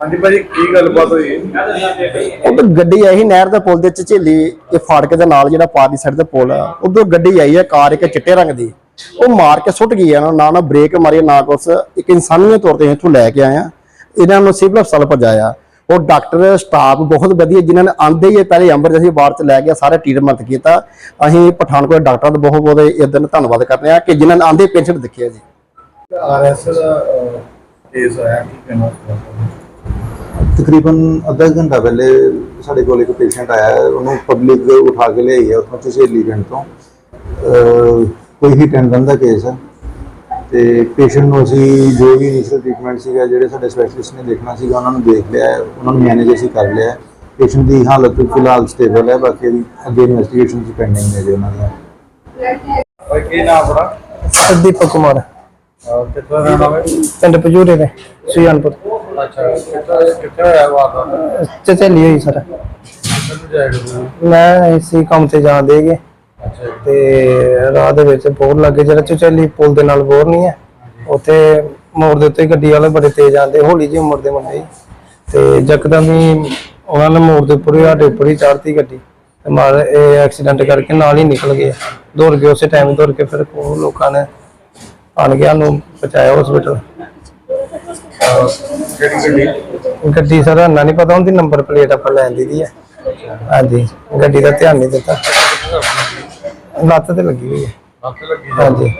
ਹਾਂਜੀ ਭਾਜੀ ਕੀ ਗੱਲਬਾਤ ਹੋਈ? ਉਧਰ ਗੱਡੀ ਆਈ ਸੀ ਨਹਿਰ ਦੇ ਪੁਲ ਦੇ ਝੇਲੀ ਇਹ ਫਾੜਕ ਦੇ ਨਾਲ ਜਿਹੜਾ ਪਾਰਲੀ ਸਾਈਡ ਤੇ ਪੁਲ ਆ ਉਧਰ ਗੱਡੀ ਆਈ ਹੈ ਕਾਰ ਇੱਕ ਚਿੱਟੇ ਰੰਗ ਦੀ। ਉਹ ਮਾਰ ਕੇ ਸੁੱਟ ਗਈ ਆ ਨਾ ਨਾ ਬ੍ਰੇਕ ਮਾਰੀ ਨਾ ਕੁਛ। ਇੱਕ ਇਨਸਾਨੀਅਤ ਤੌਰ ਤੇ ਇੱਥੋਂ ਲੈ ਕੇ ਆਇਆ ਇਹਨਾਂ ਨੂੰ ਸਿਵਲ ਹਸਪਤਾਲ ਪਹੁੰਚਾਇਆ ਉਹ ਡਾਕਟਰ ਸਟਾਫ ਬਹੁਤ ਵਧੀਆ ਜਿਨ੍ਹਾਂ ਨੇ ਆਂਦੇ ਹੀ ਪਹਿਲੇ ਐਮਰਜੈਂਸੀ ਵਾਰਡ ਚ ਲੈ ਗਿਆ ਸਾਰੇ ਟ੍ਰੀਟਮੈਂਟ ਕੀਤਾ। ਅਸੀਂ ਪਠਾਨਕੋਟ ਡਾਕਟਰਾਂ ਦਾ ਬਹੁਤ ਬਹੁਤ ਇਹ ਦਿਨ ਧੰਨਵਾਦ ਕਰਦੇ ਹਾਂ ਕਿ ਜਿਨ੍ਹਾਂ ਨੇ ਆਂਦੇ ਪੇਸ਼ੈਂਟ ਦੇਖਿਆ ਜੀ। ਆਰਐਸ ਦਾ ਕੇਸ ਆਇਆ ਕੀ ਕਹਿਣਾ ਤਕਰੀਬਨ ਅੱਧਾ ਘੰਟਾ ਪਹਿਲੇ ਸਾਡੇ ਕੋਲ ਇੱਕ ਪੇਸ਼ੈਂਟ ਆਇਆ ਉਹਨੂੰ ਪਬਲਿਕ ਉਠਾ ਕੇ ਲਿਆਈ ਹੈ ਉੱਥੋਂ ਚਸੇਲੀ ਪਿੰਡ ਤੋਂ। ਕੋਈ ਹੀ ਟੈਂਡਨ ਦਾ ਕੇਸ ਹੈ ਤੇ ਪੇਸ਼ੈਂਟ ਨੂੰ ਅਸੀਂ ਜੋ ਵੀ ਇਨੀਸ਼ੀਅਲ ਟ੍ਰੀਟਮੈਂਟ ਸੀਗਾ ਜਿਹੜੇ ਸਾਡੇ ਸਪੈਸ਼ਲਿਸਟ ਨੇ ਦੇਖਣਾ ਸੀਗਾ ਉਹਨਾਂ ਨੂੰ ਦੇਖ ਲਿਆ ਉਹਨਾਂ ਨੂੰ ਮੈਨੇਜ ਅਸੀਂ ਕਰ ਲਿਆ। ਪੇਸ਼ੈਂਟ ਦੀ ਹਾਲਤ ਫਿਲਹਾਲ ਸਟੇਬਲ ਹੈ ਬਾਕੀ ਅੱਗੇ ਇਨਵੈਸਟੀਗੇਸ਼ਨ ਦੀ ਪੈਂਡਿੰਗ ਹੈ ਜੀ ਉਹਨਾਂ ਦੀ ਭਾਈ ਕੀ ਨਾਮ ਬੜਾ ਦੀਪਕ ਕੁਮਾਰ। ਕਿੱਥੋਂ ਨਾਮ ਹੈ ਪਿੰਡ ਪਜੂਰੇ ਦੇ ਸੁਜਾਨਪੁਰ। ਅੱਛਾ ਕਿੱਥੇ ਕਿੱਥੇ ਹੋਇਆ ਵਾਰਦਾ ਚਚੇਲੀ ਹੋਈ ਸਰ। ਕਿੱਥੇ ਜਾਏਗਾ ਮੈਂ ਇਸੇ ਕੰਮ ਤੇ ਜਾਣ ਦੇਗੇ ਅੱਛਾ ਜੀ। ਤੇ ਰਾਹ ਦੇ ਵਿੱਚ ਬੋਰ ਲੱਗੇ ਜਿਹੜਾ ਚਚੇਲੀ ਪੁਲ ਦੇ ਨਾਲ ਬੋਰ ਨਹੀਂ ਹੈ। ਉੱਥੇ ਮੋੜ ਦੇ ਉੱਤੇ ਗੱਡੀ ਵਾਲੇ ਬੜੇ ਤੇਜ਼ ਆਂਦੇ ਹੌਲੀ ਜਿਹੀ ਉਮਰ ਦੇ ਮੁੰਡੇ। ਸੀ। ਤੇ ਯਕਦਮ ਹੀ ਉਹਨਾਂ ਨੇ ਮੋੜ ਦੇ ਉੱਪਰ ਹੀ ਸਾਡੇ ਉੱਪਰ ਹੀ ਚਾੜਤੀ ਗੱਡੀ। ਤੇ ਮਾਰ ਇਹ ਐਕਸੀਡੈਂਟ ਕਰਕੇ ਨਾਲ ਹੀ ਨਿਕਲ ਗਏ। ਦੌੜ ਗਏ ਉਸੇ ਟਾਈਮ ਦੌੜ ਕੇ ਫਿਰ ਉਹ ਲੋਕਾਂ ਨੇ ਆਣ ਗਿਆ ਨੂੰ ਪਹੁੰਚਾਇਆ ਹਸਪੀਟਲ ਕਿਹੜੀ ਗੱਡੀ ਗੱਡੀ ਸਰ ਇੰਨਾ ਨਹੀਂ ਪਤਾ ਉਹਦੀ ਨੰਬਰ ਪਲੇਟ ਆਪਾਂ ਲੈਣ ਦੀ ਦੀ ਹੈ। ਹਾਂਜੀ ਗੱਡੀ ਦਾ ਧਿਆਨ ਨਹੀਂ ਦਿੱਤਾ। ਲੱਤ ਤੇ ਲੱਗੀ ਹੋਈ ਹੈ। ਲੱਗੀ ਹਾਂਜੀ।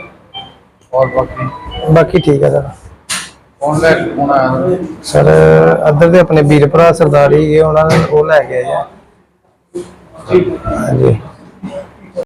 ਔਰ ਬਾਕੀ? ਬਾਕੀ ਠੀਕ ਹੈ ਸਰ। ਕੌਣ ਲੈ ਕੇ ਕੌਣ ਆਇਆ ਸਰ ਅੱਧਰ ਦੇ ਆਪਣੇ ਵੀਰ ਭਰਾ ਸਰਦਾਰੀ ਇਹ ਉਹਨਾਂ ਨੇ ਉਹ ਲੈ ਆਏ ਆ। ਹਾਂਜੀ।